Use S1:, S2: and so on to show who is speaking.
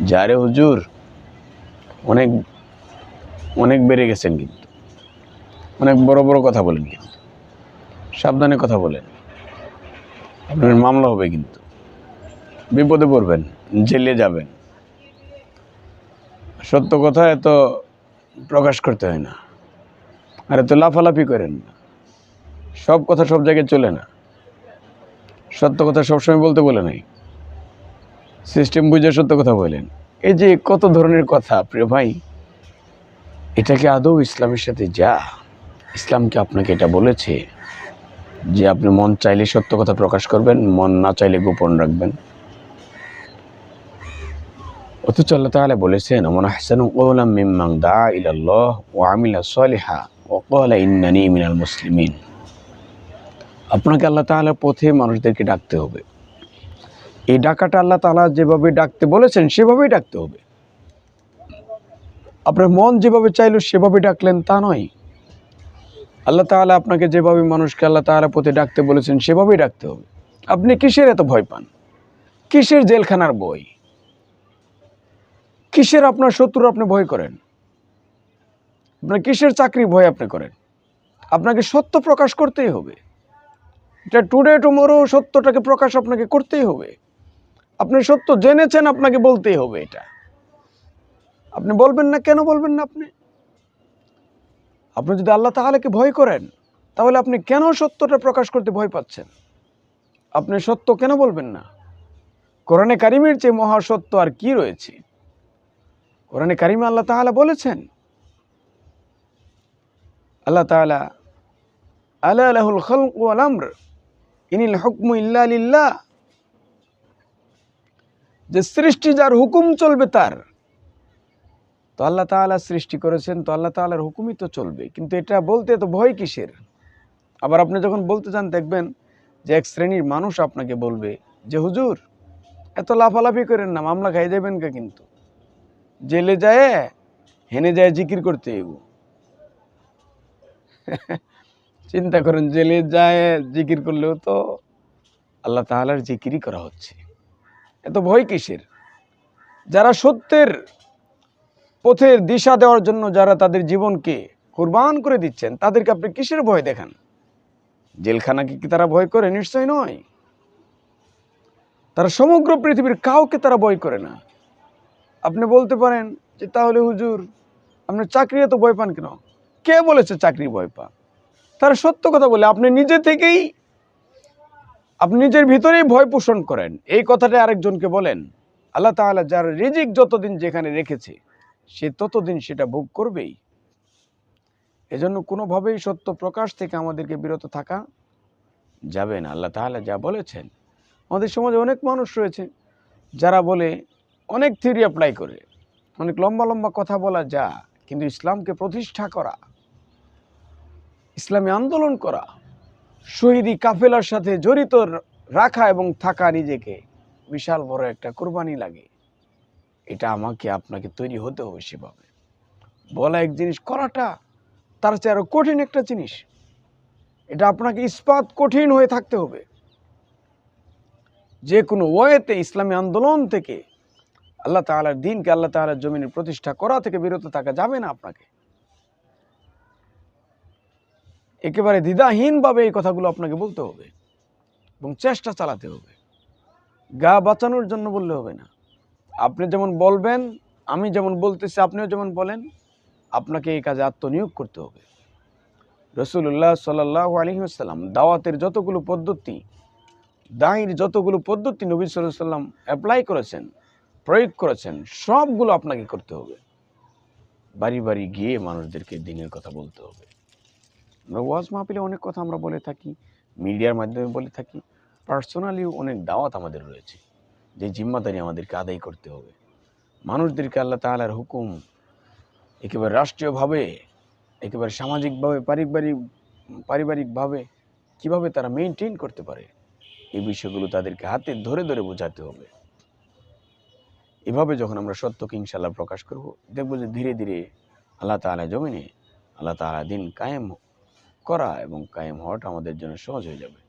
S1: যারে হুজুর অনেক অনেক বেড়ে গেছেন কিন্তু। অনেক বড় বড় কথা বলেন কিন্তু। সাবধানে কথা বলেন। আপনার মামলা হবে কিন্তু। বিপদে পড়বেন, জেলে যাবেন। সত্য কথা এত প্রকাশ করতে হয় না। আর এত লাফালাফি করেন না। সব কথা সব জায়গায় চলে না। সত্য কথা সবসময় বলতে বলে নাই। সিস্টেম বুঝে সত্য কথা বলেন। এই যে কত ধরনের কথা, প্রিয় ভাই, এটা কি আদৌ ইসলামের সাথে যা? ইসলামকে আপনাকে এটা বলেছে যে আপনি মন চাইলে সত্য কথা প্রকাশ করবেন, মন না চাইলে গোপন রাখবেন? অথচ আল্লাহ তাআলা বলেছেন আমন আহসানু কওলাম মিম্মান দা ইলাল্লাহ ওয়া আমিলা সলিহা ক্বালা ইন্নানি মিনাল মুসলিমিন। আপনাকে আল্লাহ তাআলার পথে মানুষদেরকে ডাকতে হবে। এই ডাকাটা আল্লাহ তাআলা যেভাবে ডাকতে বলেছেন, সেভাবেই ডাকতে হবে। আপনার মন যেভাবে চাইলো সেভাবে ডাকলেন তা নয়। আল্লাহ তাআলা আপনাকে যেভাবে মানুষকে আল্লাহ তাআলা পথে ডাকতে বলেছেন, সেভাবেই ডাকতে হবে। আপনি কিসের এত ভয় পান? কিসের জেলখানার বই? কিসের আপনার শত্রু আপনি ভয় করেন? আপনার কিসের চাকরি ভয় আপনি করেন? আপনাকে সত্য প্রকাশ করতেই হবে। এটা টুডে টুমোরো সত্যটাকে প্রকাশ আপনাকে করতেই হবে। আপনি সত্য জেনেছেন, আপনাকে বলতেই হবে এটা। আপনি বলবেন না, কেন বলবেন না আপনি? আপনি যদি আল্লাহ তাহলেকে ভয় করেন, তাহলে আপনি কেন সত্যটা প্রকাশ করতে ভয় পাচ্ছেন? আপনি সত্য কেন বলবেন না? কোরআনে কারিমের চেয়ে মহাসত্য আর কি রয়েছে? কোরআনে কারিমে আল্লাহ তাআলা বলেছেন, আল্লাহ তাআলা, আলা লাহুল খালক ওয়াল আমর, ইনিল হুকমু ইল্লা যে সৃষ্টি যার হুকুম চলবে তার। তো আল্লাহ তাআলা সৃষ্টি করেছেন, তো আল্লাহ তাআলার হুকুমই তো চলবে। কিন্তু এটা বলতে তো ভয় কিসের? আবার আপনি যখন বলতে চান, দেখবেন যে এক শ্রেণির মানুষ আপনাকে বলবে যে, হুজুর, এত লাফালাফি করেন না, মামলা খাই দেবেন কে কিন্তু? জেলে যায়, হেনে যায় জিকির করতে এগো চিন্তা করেন, জেলে যায় জিকির করলেও তো আল্লাহ তাহলার জিকিরই করা হচ্ছে। এত ভয় কিসের? যারা সত্যের পথের দিশা দেওয়ার জন্য যারা তাদের জীবনকে কোরবান করে দিচ্ছেন, তাদেরকে আপনি কিসের ভয় দেখান? জেলখানাকে কি তারা ভয় করে? নিশ্চয় নয়। তারা সমগ্র পৃথিবীর কাউকে তারা ভয় করে না। আপনি বলতে পারেন যে, তাহলে হুজুর আপনি চাকরি এত ভয় পান কেন? কে বলেছে চাকরি ভয় পান? তারা সত্য কথা বলে, আপনি নিজে থেকেই আপনি নিজের ভিতরেই ভয় পোষণ করেন। এই কথাটা আরেকজনকে বলেন, আল্লাহ তাআলা যার রিজিক যতদিন যেখানে রেখেছে, সে ততদিন সেটা ভোগ করবেই। এজন্য কোনোভাবেই সত্য প্রকাশ থেকে আমাদেরকে বিরত থাকা যাবে না। আল্লাহ তাআলা যা বলেছেন, আমাদের সমাজে অনেক মানুষ রয়েছে, যারা বলে, অনেক থিওরি অ্যাপ্লাই করে, অনেক লম্বা লম্বা কথা বলা যা কিন্তু ইসলামকে প্রতিষ্ঠা করা, ইসলামী আন্দোলন করা শহীদি কাফেলার সাথে জড়িত রাখা এবং থাকা নিজেকে বিশাল বড় একটা কোরবানি লাগে। এটা আমাকে, আপনাকে তৈরি হতে হবে সেভাবে। বলা এক জিনিস, করাটা তার চেয়ে আরও কঠিন একটা জিনিস। এটা আপনাকে ইস্পাত কঠিন হয়ে থাকতে হবে। যে কোনো ওয়েতে ইসলামী আন্দোলন থেকে আল্লাহ তাআলার দিনকে আল্লাহ তাআলার জমিনের প্রতিষ্ঠা করা থেকে বিরত থাকা যাবে না আপনাকে। একেবারে দ্বিধাহীনভাবে এই কথাগুলো আপনাকে বলতে হবে এবং চেষ্টা চালাতে হবে। গা বাঁচানোর জন্য বললে হবে না। আপনি যেমন বলবেন, আমি যেমন বলতেছি, আপনিও যেমন বলেন, আপনাকে এই কাজে আত্মনিয়োগ করতে হবে। রসুল্লাহ সাল্লাহ আলহিহাল্লাম দাওয়াতের যতগুলো পদ্ধতি দাঁড়ির যতগুলো পদ্ধতি নবী সাল্লাম অ্যাপ্লাই করেছেন, প্রয়োগ করেছেন, সবগুলো আপনাকে করতে হবে। বাড়ি বাড়ি গিয়ে মানুষদেরকে দিনের কথা বলতে হবে। আমরা ওয়াজ মাহফিলে অনেক কথা আমরা বলে থাকি, মিডিয়ার মাধ্যমে বলে থাকি। পার্সোনালিও অনেক দাওয়াত আমাদের রয়েছে, যে জিম্মাদারি আমাদেরকে আদায় করতে হবে। মানুষদেরকে আল্লাহ তাআলার হুকুম একেবারে রাষ্ট্রীয়ভাবে, একেবারে সামাজিকভাবে, পারিবারিক, পারিবারিকভাবে কীভাবে তারা মেনটেন করতে পারে, এই বিষয়গুলো তাদেরকে হাতে ধরে ধরে বোঝাতে হবে। এভাবে যখন আমরা সত্যকে ইনশাল্লাহ প্রকাশ করব, দেখব যে ধীরে ধীরে আল্লাহ তাআলা জমিনে, আল্লাহ তাআলা দিন কায়েম করা এবং কায়েম হওয়াটা আমাদের জন্য সহজ হয়ে যাবে।